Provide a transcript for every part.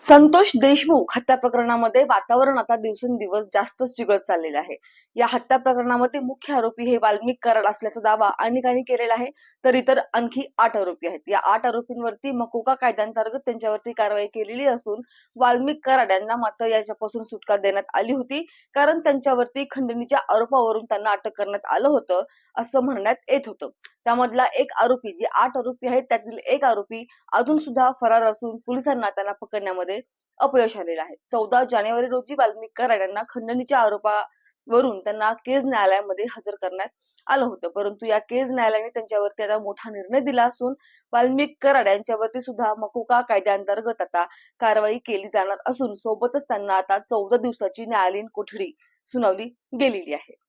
संतोष देशमुख हत्या प्रकरणामध्ये वातावरण आता दिवसेंदिवस जास्तच चिघळत चाललेलं आहे. या हत्या प्रकरणामध्ये मुख्य आरोपी हे वाल्मिक कराड असल्याचा दावा अनेकांनी केलेला आहे तर इतर आणखी आठ आरोपी आहेत. या आठ आरोपींवरती मकोका कायद्यांतर्गत त्यांच्यावरती कारवाई केलेली असून वाल्मिक कराड यांना मात्र याच्यापासून सुटका देण्यात आली होती कारण त्यांच्यावरती खंडणीच्या आरोपावरून त्यांना अटक करण्यात आलं होतं असं म्हणण्यात येत होतं. त्यामधला एक आरोपी जे आठ आरोपी आहेत त्यातील एक आरोपी अजून सुद्धा फरार असून पोलिसांना त्यांना पकडण्यामध्ये अपयश आलेलं आहे. चौदा जानेवारी रोजी वाल्मिक कराड यांना खंडणीच्या आरोपावरून त्यांना केज न्यायालयामध्ये हजर करण्यात आलं होतं. परंतु या केज न्यायालयाने त्यांच्यावरती आता मोठा निर्णय दिला असून वाल्मिक कराड यांच्यावरती सुद्धा मकोका कायद्याअंतर्गत आता कारवाई केली जाणार असून सोबतच त्यांना आता चौदा दिवसाची न्यायालयीन कोठडी सुनावली गेलेली आहे.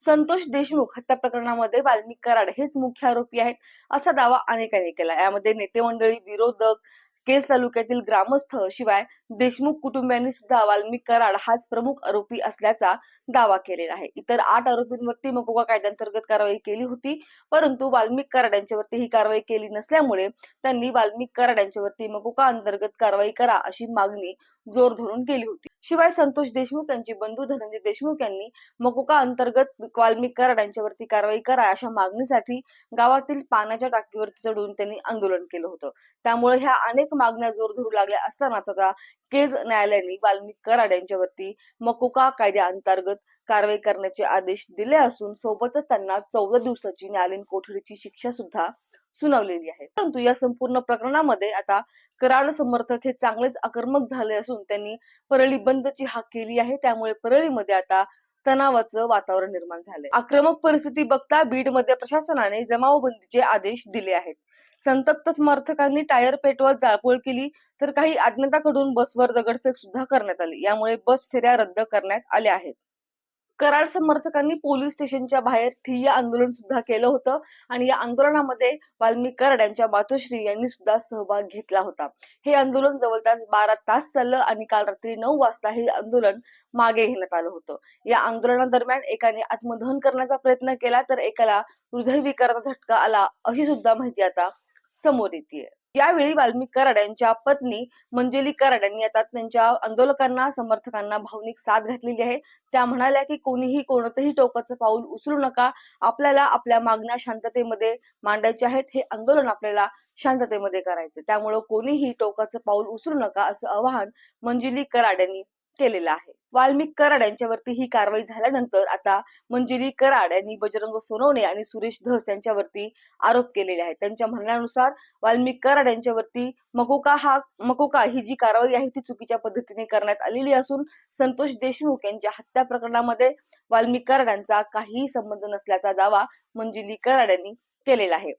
संतोष देशमुख हत्या प्रकरणामध्ये वाल्मिक कराड हेच मुख्य आरोपी आहेत असा दावा अनेकांनी केला यामध्ये नेते मंडळी विरोधक केस तालुक्यातील ग्रामस्थ शिवाय देशमुख कुटुंबियांनी सुद्धा वाल्मिक कराड हाच प्रमुख आरोपी असल्याचा दावा केलेला आहे. इतर आठ आरोपींवरती मकोका कायद्यांतर्गत कारवाई केली होती परंतु वाल्मिक कराड यांच्यावरती ही कारवाई केली नसल्यामुळे त्यांनी वाल्मिक कराड यांच्यावरती मकोका अंतर्गत कारवाई करा अशी मागणी जोर धरून केली होती. शिवाय संतोष देशमुख यांचे बंधू धनंजय देशमुख यांनी मकोका अंतर्गत वाल्मिक कराड यांच्यावरती कारवाई करा अशा मागणीसाठी गावातील पाण्याच्या टाकीवरती चढून त्यांनी आंदोलन केलं होतं. त्यामुळे ह्या अनेक मागण्या जोर धरू लागल्या असतानाच आता केज न्यायालयाने वाल्मिक कराड यांच्यावरती मकोका कायद्याअंतर्गत कारवाई करण्याचे आदेश दिले असून सोबतच त्यांना चौदा दिवसाची न्यायालयीन कोठडीची शिक्षा सुद्धा सुनावलेली आहे. परंतु या संपूर्ण प्रकरणामध्ये आता कराड समर्थक हे चांगलेच आक्रमक झाले असून त्यांनी परळी बंदची हाक केली आहे. त्यामुळे परळीमध्ये आता तणावाचं वातावरण निर्माण झालंय. आक्रमक परिस्थिती बघता बीडमध्ये प्रशासनाने जमावबंदीचे आदेश दिले आहेत. संतप्त समर्थकांनी टायर पेटवत जाळपोळ केली तर काही अज्ञाताकडून बसवर दगडफेक सुद्धा करण्यात आली. यामुळे बस फेऱ्या रद्द करण्यात आल्या आहेत. कराड समर्थकांनी पोलीस स्टेशनच्या बाहेर ठिय्या आंदोलन सुद्धा केलं होतं. आणि या आंदोलनामध्ये वाल्मिक कराड यांच्या मातोश्री यांनी सुद्धा सहभाग घेतला होता. हे आंदोलन जवळपास बारा तास चाललं आणि काल रात्री नऊ वाजता हे आंदोलन मागे घेण्यात आलं होतं. या आंदोलनादरम्यान एकाने आत्मदहन करण्याचा प्रयत्न केला तर एकाला हृदयविकाराचा झटका आला अशी सुद्धा माहिती आता समोर येते यावेळी वाल्मिक कराड यांच्या पत्नी मंजुली कराड यांनी आता त्यांच्या आंदोलकांना समर्थकांना भावनिक साथ घातलेली आहे. त्या म्हणाल्या की कोणीही कोणतंही टोकाचं पाऊल उचलू नका. आपल्याला आपल्या मागण्या शांततेमध्ये मांडायच्या आहेत. हे आंदोलन आपल्याला शांततेमध्ये करायचं त्यामुळे कोणीही टोकाचं पाऊल उचलू नका असं आवाहन मंजिली कराड यांनी केलेलं आहे. वाल्मिक कराड यांच्यावरती ही कारवाई झाल्यानंतर आता मंजिरी कराड यांनी बजरंग सोनवणे आणि सुरेश धस यांच्यावरती आरोप केलेले आहेत. त्यांच्या म्हणण्यानुसार वाल्मिक कराड यांच्यावरती मकोका हा मकोका ही जी कारवाई आहे ती चुकीच्या पद्धतीने करण्यात आलेली असून संतोष देशमुख यांच्या हत्या प्रकरणामध्ये वाल्मिक कराड यांचा काहीही संबंध नसल्याचा दावा मंजिली कराड यांनी केलेला आहे.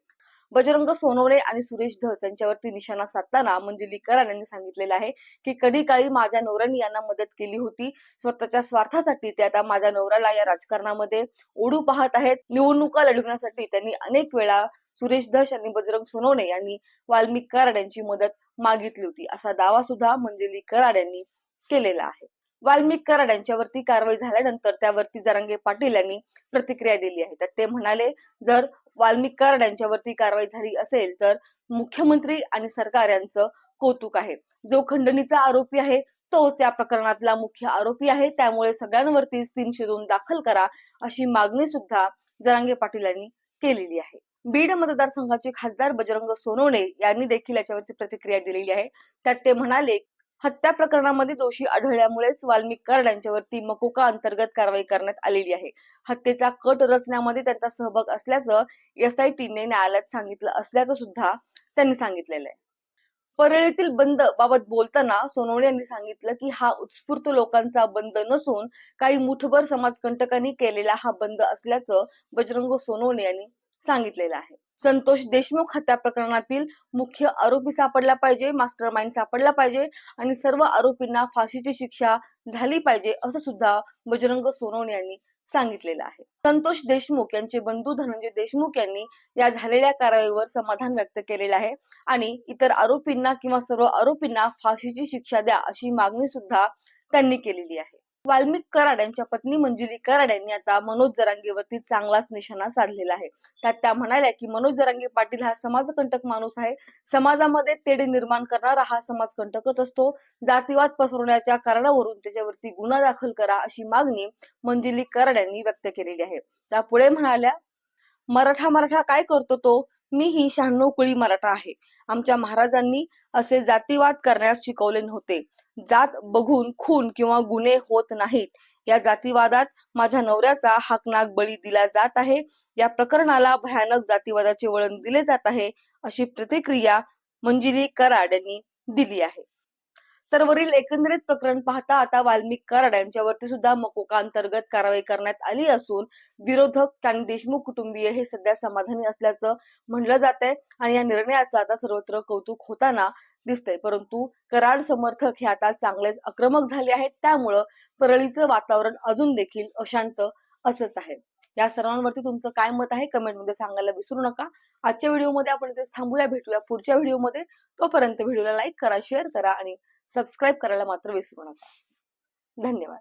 बजरंग सोनवणे आणि सुरेश धस यांच्यावरती निशाणा साधताना मंजिली कराड यांनी सांगितलेलं आहे की कधी काळी माझ्या नवऱ्याने यांना मदत केली होती. स्वतःच्या स्वार्थासाठी ते आता माझ्या नवऱ्याला या राजकारणामध्ये ओढू पाहत आहेत. निवडणुका लढवण्यासाठी त्यांनी अनेक वेळा सुरेश धस यांनी बजरंग सोनवणे यांनी वाल्मिक कराड यांची मदत मागितली होती. असा दावा सुद्धा मंजुली कराड यांनी केलेला आहे. वाल्मिक कराड यांच्यावरती कारवाई झाल्यानंतर त्यावरती जरांगे पाटील यांनी प्रतिक्रिया दिली आहे. तर ते म्हणाले जर वाल्मिक कराड यांच्यावरती कारवाई झाली असेल तर मुख्यमंत्री आणि सरकार यांचं कौतुक आहे. जो खंडणीचा आरोपी आहे तोच या प्रकरणातला मुख्य आरोपी आहे. त्यामुळे सगळ्यांवरतीच तीनशे दोन दाखल करा अशी मागणी सुद्धा जरांगे पाटील यांनी केलेली आहे. बीड मतदारसंघाचे खासदार बजरंग सोनवणे यांनी देखील याच्यावरची प्रतिक्रिया दिलेली आहे. त्यात ते म्हणाले हत्या प्रकरणामध्ये दोषी आढळल्यामुळेच वाल्मिक कराड यांच्यावरती मकोका अंतर्गत कारवाई करण्यात आलेली आहे. हत्येचा कट रचण्यामध्ये त्यांचा सहभाग असल्याचं एसआयटीने न्यायालयात सांगितलं असल्याचं सुद्धा त्यांनी सांगितलेलं आहे. परळीतील बंद बाबत बोलताना सोनवणे यांनी सांगितलं की हा उत्स्फूर्त लोकांचा बंद नसून काही मुठभर समाजकंटकांनी केलेला हा बंद असल्याचं बजरंग सोनवणे यांनी सांगितलेलं आहे. संतोष देशमुख हत्या प्रकरणातील मुख्य आरोपी सापडला पाहिजे मास्टर माइंड सापडला पाहिजे आणि सर्व आरोपींना फाशीची शिक्षा झाली पाहिजे असं सुद्धा बजरंग सोनवणे यांनी सांगितलेलं आहे. संतोष देशमुख यांचे बंधू धनंजय देशमुख यांनी या झालेल्या कारवाईवर समाधान व्यक्त केलेलं आहे आणि इतर आरोपींना किंवा सर्व आरोपींना फाशीची शिक्षा द्या अशी मागणी सुद्धा त्यांनी केलेली आहे. वाल्मिक कराड यांच्या पत्नी मंजिली कराड यांनी आता मनोज जरांगेवरती चांगलाच निशाणा साधलेला आहे. त्यात त्या म्हणाल्या की मनोज जरांगे पाटील हा समाजकंटक माणूस आहे. समाजामध्ये तेढ निर्माण करणारा हा समाजकंटकच असतो. जातीवाद पसरवण्याच्या कारणावरून त्याच्यावरती गुन्हा दाखल करा अशी मागणी मंजिली कराड यांनी व्यक्त केलेली आहे. त्या पुढे म्हणाल्या मराठा मराठा काय करतो तो? मी ही शहाण्णव कुळी मराठा आहे. आमच्या महाराजांनी असे जातीवाद करण्यास शिकवले नव्हते. जात बघून खून किंवा गुन्हे होत नाहीत. या जातीवादात माझ्या नवऱ्याचा हाकनाक बळी दिला जात आहे. या प्रकरणाला भयानक जातीवादाचे वळण दिले जात आहे अशी प्रतिक्रिया मंजिरी कराड यांनी दिली आहे. तर वरील एकंदरीत प्रकरण पाहता आता वाल्मिक कराड यांच्यावरती सुद्धा मकोका अंतर्गत कारवाई करण्यात आली असून विरोधक आणि देशमुख कुटुंबीय हे सध्या समाधानी असल्याचं म्हणलं जात आहे आणि या निर्णयाचं आता सर्वत्र कौतुक होताना दिसतंय. परंतु कराड समर्थक हे आता चांगलेच आक्रमक झाले आहेत. त्यामुळं परळीचं वातावरण अजून देखील अशांत असंच आहे. या सर्वांवरती तुमचं काय मत आहे? कमेंटमध्ये सांगायला विसरू नका. आजच्या व्हिडिओमध्ये आपण थांबूया. भेटूया पुढच्या व्हिडिओमध्ये. तोपर्यंत व्हिडिओला लाईक करा शेअर करा आणि सबस्क्राईब करायला मात्र विसरू नका. धन्यवाद.